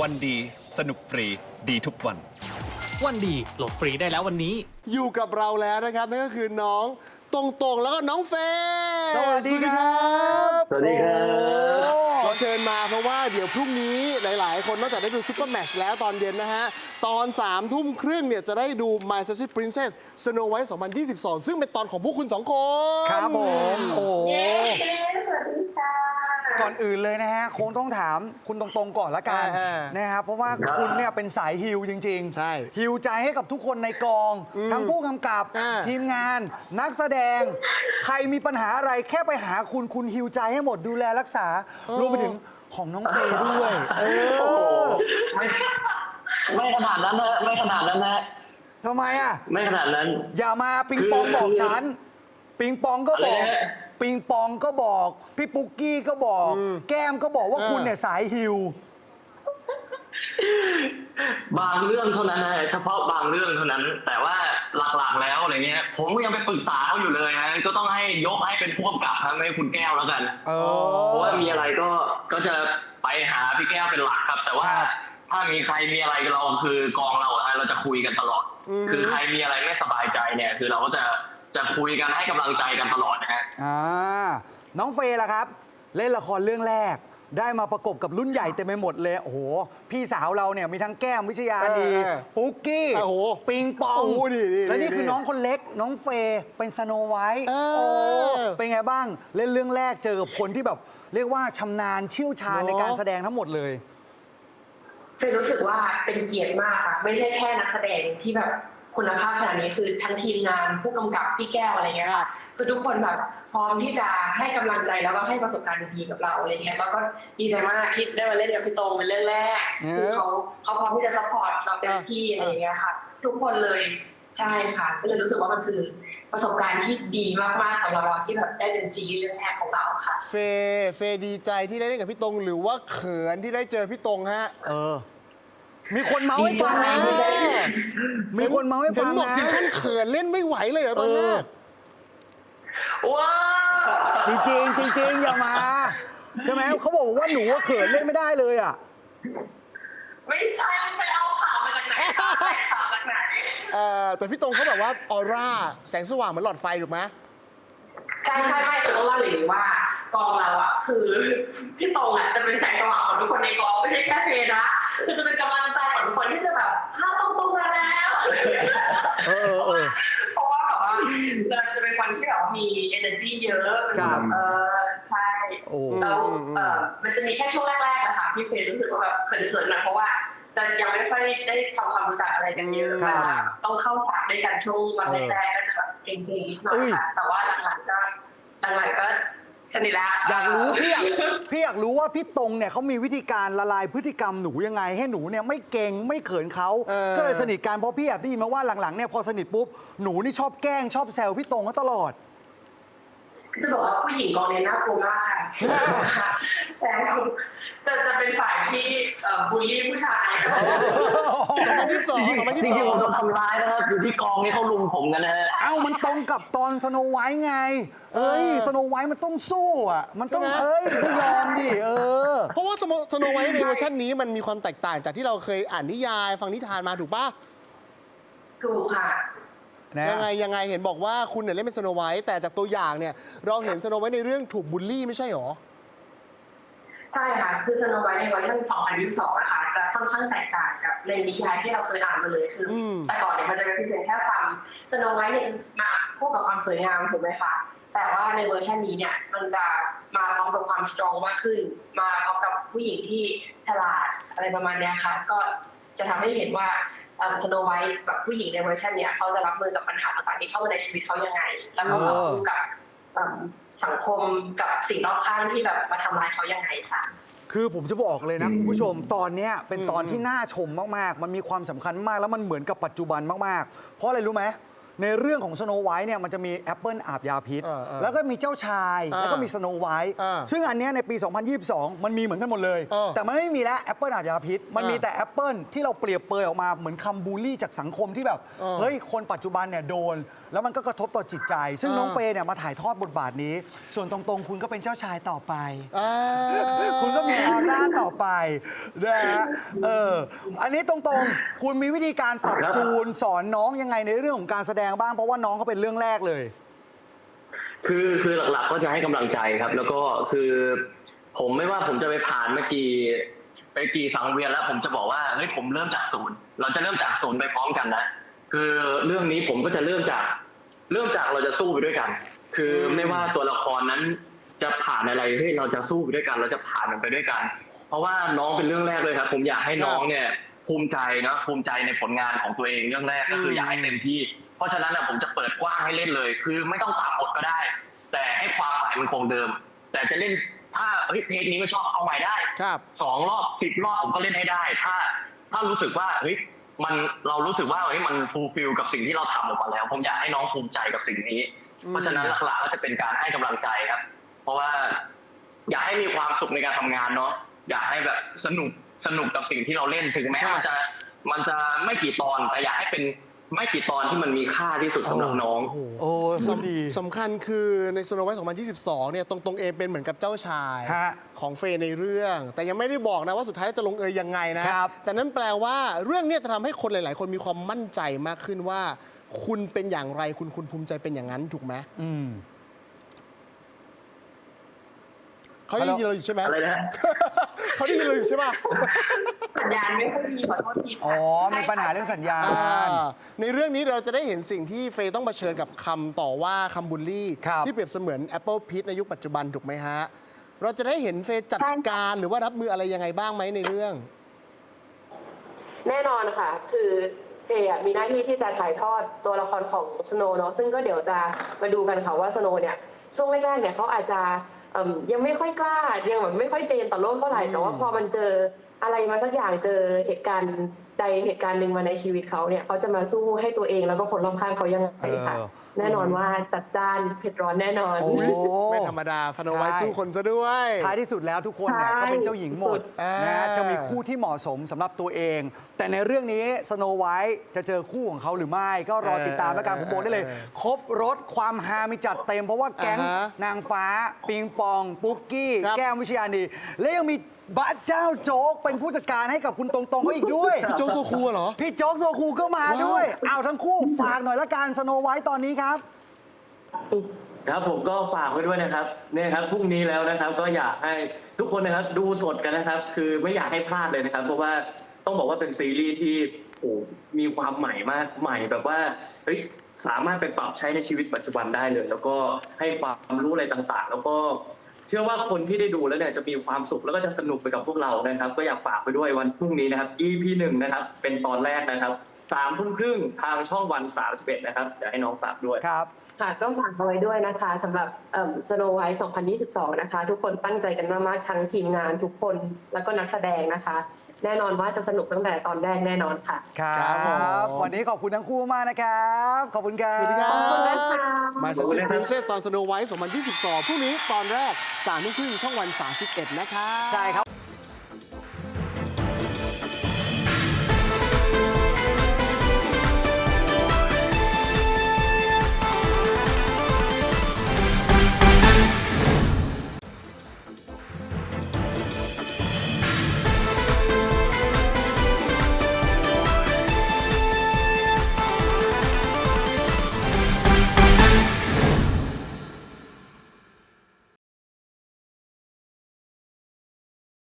วันดีสนุกฟรีดีทุกวัน วันดีโหลดฟรีได้แล้ววันนี้ อยู่กับเราแล้วนะครับนั่นก็คือน้องตรงตรงๆแล้วก็น้องเฟย์สวัสดีครับ สวัสดีครับ เราเชิญมาเพราะว่าเดี๋ยวพรุ่งนี้หลาย ๆ คนนอกจากได้ดูซุปเปอร์แมตช์แล้วตอนเย็นนะฮะ ตอน3ามทุ่มครึ่งเนี่ยจะได้ดู My s u c c i Princess Snow White 2022 ซึ่งเป็นตอนของพวกคุณสองคน ครับผม โอ้โหเย้สวัสดีค่ะ ก่อนอื่นเลยนะฮะคงต้องถามคุณตรงๆก่อนละกันอ่านะครับเพราะว่าคุณเนี่ยเป็นสายฮิวจริงใช่ฮิวใจให้กับทุกคนในกอง ทั้งผู้กำกับ อ่า ทีมงาน นักแสดง ใครมีปัญหาอะไรแค่ไปหาคุณคุณฮิวใจให้หมดดูแลรักษารวมไปถึงของน้องเฟย์ด้วย เออไม่ไม่ขนาดนั้นนะไม่ขนาดนั้นนะทำไมอะ ไม่ขนาดนั้น อย่ามาปิงปองคือบอกฉัน ปิงปองก็บอก อะไรนะ ปิงปองก็บอก พี่ปุ๊กกี้ก็บอก แก้มก็บอกว่าเออ คุณเนี่ยสายฮิว บางเรื่องเท่านั้นนะเฉพาะบางเรื่องเท่านั้น แต่ว่าหลักๆแล้วอะไรเงี้ย ผมก็ยังไปปรึกษาเขาอยู่เลยนะก็ต้องให้ยกให้เป็นผู้กำกับครับไม่ให้คุณแก้วแล้วกันเอเพราะอว่ามีอะไรก็ก็จะไปหาพี่แก้วเป็นหลักครับ แต่ว่าครับ ถ้ามีใครมีอะไรเราคือกองเราอะเราจะคุยกันตลอดอืมคือใครมีอะไรไม่สบายใจเนี่ย คือเราก็จะ จะคุยกันให้กำลังใจกันตลอดนะฮะอ่าน้องเฟย์ล่ะครับ เล่นละครเรื่องแรก ได้มาประกบกับรุ่นใหญ่เต็มไปหมดเลยโอ้โห พี่สาวเราเนี่ยมีทั้งแก้มวิชยาดีเออปุ๊กกี้โอ้โหปิงปองโอ้โหนี่นี่และนี่นี่คือน้องคนเล็ก น้องเฟย์เป็นสโนไวท์เออโอ้เป็นไงบ้างเล่นเรื่องแรกเจอกับคนที่แบบ เรียกว่าชำนาญเชี่ยวชาญเนอะ ในการแสดงทั้งหมดเลย เฟยรู้สึกว่าเป็นเกียรติมากค่ะ ไม่ใช่แค่นักแสดงที่แบบ คุณภาพขนาดนี้คือทั้งทีมงานผู้กำกับพี่แก้วอะไรเงี้ยค่ะคือทุกคนแบบพร้อมที่จะให้กำลังใจแล้วก็ให้ประสบการณ์ดีๆกับเราอะไรเงี้ยแล้วก็ดีใจมากที่ได้มาเล่นกับพี่ตรงเป็นเรื่องแรกเออคือเขาเขาพร้อมที่จะซัพพอร์ตเราเต็มที่อะไรเงี้ยค่ะทุกคนเลยใช่ค่ะก็เลยรู้สึกว่ามันคือประสบการณ์ที่ดีมากๆสำหรับเราที่แบบได้เป็นซีรีส์เรื่องแรกของเราค่ะ เฟย์เฟย์ดีใจที่ได้เล่นกับพี่ตรงหรือว่าเขินที่ได้เจอพี่ตรงฮะ เออ มีคนเมาให้ฟังนะดีใจมีคนเมาให้เห็ฟันงบอกนะถึงขั้นเขินเล่นไม่ไหวเลยเหรอตอนแรกว้าวจริงๆจริงๆอย่ามาใช่ไหมเขาบอกว่าหนูว่าเขินเล่นไม่ได้เลยอะไม่ใช่มันไปเอาข่าวมาจากไหนคะแหล่งข่าวจากไหนเอ่อแต่พี่ตรงเขาแบบว่าออร่าแสงสว่างเหมือนหลอดไฟถูกไหมใช่ใช่ไม่คือต้องเล่าอย่างนี้ว่า กองเราอะคือพี่ตรงอะจะเป็นแสงสว่างของทุกคนในกองไม่ใช่แค่เฟย์นะคือจะเป็นกำลังใจของทุกคนที่จะแบบข้าตรงตรงมาแล้วเออเออเออเพราะว่าแบบว่าจะจะเป็นคนที่แบบว่ามี energy เยอะเป็นครัแบบบเออใช่โอ้แล้วอืมอืมเออมันจะมีแค่ช่วงแรกๆนะคะพี่เฟย์รู้สึกว่าแบบเขินๆหน่อยเพราะว่าจะยังไม่ค่อยได้ทำความรู้จักอะไรกันเยอะครับเวลาต้องเข้าฉากด้วยกันช่วงวันแรกๆก็จะแบบเก่งๆนิดหน่อยค่ะแต่ว่าหลังๆก็หลังๆก็ สนิทละอยากรู้พี่อยากพี่อยากรู้ว่าพี่ตรงเนี่ยเขามีวิธีการละลายพฤติกรรมหนูยังไง ให้หนูเนี่ยไม่เก่งไม่เขินเขาเออ ก็เลยสนิทกันเพราะพี่อยากได้ยินมาว่าหลังๆเนี่ยพอสนิทปุ๊บหนูนี่ชอบแกล้งชอบแซวพี่ตรงเขาตลอด จะบอกว่าผู้หญิงกองนี้น่ากลัวมากค่ะแต่จะจะเป็นฝ่ายที่เอ่อบูลลี่ผู้ชาย2022จริงๆผมโดน2022ทำร้ายนะครับอยู่ที่กองนี่เขาลุมผมกันนะฮะเอ้ามันตรงกับตอนสโนไวท์ไง เอ้ยเออสโนไวท์มันต้องสู้อะ มันต้องใช่ไหมเอ้ยไม่ยอมดิเออ เพราะว่าสโนไวท์ในเวอร์ชันนี้มันมีความแตกต่างจากที่เราเคยอ่านนิยาย ฟังนิทานมาถูกปะถูกค่ะ นะยังไงยังไงเห็นบอกว่าคุณเนี่ยเล่นเป็นสโนไวท์แต่จากตัวอย่างเนี่ยเราเห็นสโนไวท์ในเรื่องถูกบูลลี่ไม่ใช่หรอ ใช่ค่ะ คือสโนไวท์ในเวอร์ชัน2022นะคะจะค่อนข้างแตกต่างกับในนิยายที่เราเคยอ่านมาเลยคืออม แต่ก่อนเนี่ยมันจะเป็นพิเศษแค่ความสโนไวท์เนี่ยจะมาคู่กับความสวยงามถูกไหมคะแต่ว่าในเวอร์ชันนี้เนี่ยมันจะมาพร้อมกับความสตรองมากขึ้น มาพร้อมกับผู้หญิงที่ฉลาดอะไรประมาณเนี้ยค่ะ ก็ จะทำให้เห็นว่าสโนไวท์แบบผู้หญิงในเวอร์ชันเนี้ยเขาจะรับมือกับปัญหาต่างๆที่เข้ามาในชีวิตเขายังไง แล้วก็ต่อสู้กับเอิ่มสังคมกับสิ่งรอบข้างที่แบบมาทำร้ายเขายังไงค่ะคือผมจะบอกเลยนะคุณผู้ชมตอนเนี้ยเป็นตอนที่น่าชมมากๆ มันมีความสำคัญมากแล้วมันเหมือนกับปัจจุบันมากๆ เพราะอะไรรู้ไหม ในเรื่องของสโนไวท์เนี่ยมันจะมีแอปเปิลอาบยาพิษ เออเออแล้วก็มีเจ้าชายอ่าแล้วก็มีสโนไวท์อ่าซึ่งอันเนี้ยในปี 2022 มันมีเหมือนกันหมดเลย เออแต่มันไม่มีแล้วแอปเปิลอาบยาพิษ มันมีอ่าแต่แอปเปิลที่เราเปรียบเปรยออกมาเหมือนคำบูลลี่จากสังคมที่แบบเออเฮ้ยคนปัจจุบันเนี่ยโดน แล้วมันก็กระทบต่อจิตใจ ซึ่งอ่าน้องเฟย์เนี่ยมาถ่ายทอดบทบาทนี้ ส่วนตรงๆ คุณก็เป็นเจ้าชายต่อไป อ่า คุณก็มีออร่าต่อไปนะฮะเออ อันนี้ตรงๆ คุณมีวิธีการปรับจูนสอนน้องยังไงในเรื่องของการแสดงบ้างเพราะว่าน้องเขาเป็นเรื่องแรกเลย คือคือหลักๆก็จะให้กำลังใจครับ แล้วก็คือ ผมไม่ว่าผมจะไปผ่านเมื่อกี้ไปกี่สังเวียนแล้ว ผมจะบอกว่าเฮ้ยผมเริ่มจากศูนย์เราจะเริ่มจากศูนย์ไปพร้อมกันนะคือเรื่องนี้ผมก็จะเริ่มจาก เริ่มจากเราจะสู้ไปด้วยกัน คือไม่ว่าตัวละครนั้นจะผ่านอะไรเฮ้ยเราจะสู้ไปด้วยกัน เราจะผ่านมันไปด้วยกัน เพราะว่าน้องเป็นเรื่องแรกเลยครับ ผมอยากให้น้องเนี่ยภูมิใจนะภูมิใจในผลงานของตัวเองเรื่องแรกก็คืออยากให้เต็มที่ ราะฉะนั้นนะผมจะเปิดกว้างให้เล่นเลย คือไม่ต้องตามบทก็ได้ แต่ให้ความหมายมันคงเดิม แต่จะเล่นถ้าเฮ้ยเพลงนี้ไม่ชอบเอาใหม่ได้ครับสองรอบสิบรอบผมก็เล่นให้ได้ ถ้า ถ้ารู้สึกว่าเฮ้ยมันเรารู้สึกว่าเฮ้ยมันฟูลฟิลกับสิ่งที่เราทำออกมาแล้ว ผมอยากให้น้องภูมิใจกับสิ่งนี้ เพราะฉะนั้นหลักๆก็จะเป็นการให้กำลังใจครับ เพราะว่าอยากให้มีความสุขในการทำงานเนาะอยากให้แบบสนุกสนุกกับสิ่งที่เราเล่นถึงแม้ครับมันจะมันจะไม่กี่ตอนแต่อยากให้เป็น ไม่กี่ตอนที่มันมีค่าที่สุดสำหรับน้อง โอ้โหโอ้ยสพูดดีำสำคัญคือใน Snow White 2022 เนี่ย ตรงๆเองเป็นเหมือนกับเจ้าชายฮะของเฟย์ในเรื่อง แต่ยังไม่ได้บอกนะว่าสุดท้ายจะลงเอยยังไงนะ ครับ แต่นั่นแปลว่าเรื่องเนี้จะทำให้คนหลาย ๆ คนมีความมั่นใจมากขึ้นว่า คุณเป็นอย่างไรคุณคุณภูมิใจเป็นอย่างนั้นถูกไหมอืม เขาได้ยินเราอยู่ใช่ไหมอะไรนะ เขาได้ยินเราอยู่ใช่ปะสัญญาณไม่ค่อยดีขอโทษทีค่ะอ๋อ มีปัญหาเรื่องสัญญาณอ่าในเรื่องนี้เราจะได้เห็นสิ่งที่เฟย์ต้องเผชิญกับคำต่อว่าคำบูลลี่ ครับ ที่เปรียบเสมือน Apple p i t ในยุคปัจจุบันถูกไหมฮะ เราจะได้เห็นเฟย์จัดการหรือว่ารับมืออะไรยังไงบ้างไหมในเรื่อง แน่นอนค่ะ คือเออะมีหน้าที่ที่จะถ่ายทอดตัวละครของสโนว์เนาะซึ่งก็เดี๋ยวจะมาดูกันค่ะว่าสโนว์เนี่ย ช่วงแรกๆเนี่ยเขาอาจจะเอิ่ม ยังไม่ค่อยกล้ายังแบบไม่ค่อยเจนต่อโลกเท่าไหร่แต่ว่าพอมันเจออะไรมาสักอย่างเจอเหตุการณ์ ดเหตุการณ์หนึ่งมาในชีวิตเขาเนี่ยเขาจะมาสู้ให้ตัวเองแล้วก็คนรอบข้างเขายังไงค่ะเออแน่นอนว่าจัดจ้านเผ็ดร้อนแน่นอนโอ้อุ๊ยไม่ธรรมดาฟานโนไว้ใช่ สู้คนซะด้วย ท้ายที่สุดแล้วทุกคนเนี่ยใช่ก็เป็นเจ้าหญิงหมดอ่านนะฮะจะมีคู่ที่เหมาะสมสำหรับตัวเอง แต่ในเรื่องนี้สโนไวท์จะเจอคู่ของเขาหรือไม่ ก็รอติดตามแล้วกันผมบอกได้เลย ครบรถความฮามีจัดเต็มเพราะว่าแก๊งอ่าฮะนางฟ้า ปิงปอง ปุ๊กกี้ ครับ แก้มวิชยานีและยังมีบ้าเจ้าโจ๊กเป็นผู้จัดการให้กับคุณตรงๆเขาอีกด้วย พี่โจกโซคูเหรอ พี่โจ๊กโซคูก็มาว้าวด้วย เอาทั้งคู่ฝากหน่อยละกันสโนไวท์ตอนนี้ครับ ครับผมก็ฝากไว้ด้วยนะครับเนี่ยครับพรุ่งนี้แล้วนะครับ ก็อยากให้ทุกคนนะครับดูสดกันนะครับ คือไม่อยากให้พลาดเลยนะครับ เพราะว่าต้องบอกว่าเป็นซีรีส์ที่โอ้โหมีความใหม่มากใหม่แบบว่าเฮ้ยสามารถไปปรับใช้ในชีวิตปัจจุบันได้เลย แล้วก็ให้ความรู้อะไรต่างๆ แล้วก็เชื่อว่าคนที่ได้ดูแล้วเนี่ยจะมีความสุขแล้วก็จะสนุกไปกับพวกเรานะครับ ก็อยากฝากไปด้วยวันพรุ่งนี้นะครับ EP หนึ่งนะครับ เป็นตอนแรกนะครับสามทุ่มครึ่งทางช่องวันสามสิบเอ็ดนะครับเดี๋ยวให้น้องฝากด้วย ครับ ค่ะก็ฝากเอาไว้ด้วยนะคะสำหรับสโนไวท์2022 นะคะ ทุกคนตั้งใจกันมากๆทั้งทีมงานทุกคนแล้วก็นักแสดงนะคะ แน่นอนว่าจะสนุกตั้งแต่ตอนแรกแน่นอนค่ะ ครัครับผมบวันนี้ขอบคุณทั้งคู่มากนะครับ ขอบคุณครับ สวัสดีครับขอบคุณนะคะมาสซิ Princess ตอน Snow White 2022 พรุ่งนี้ตอนแรก3ทุ่มครึ่งช่องวัน 31 นะครับ ใช่ครับ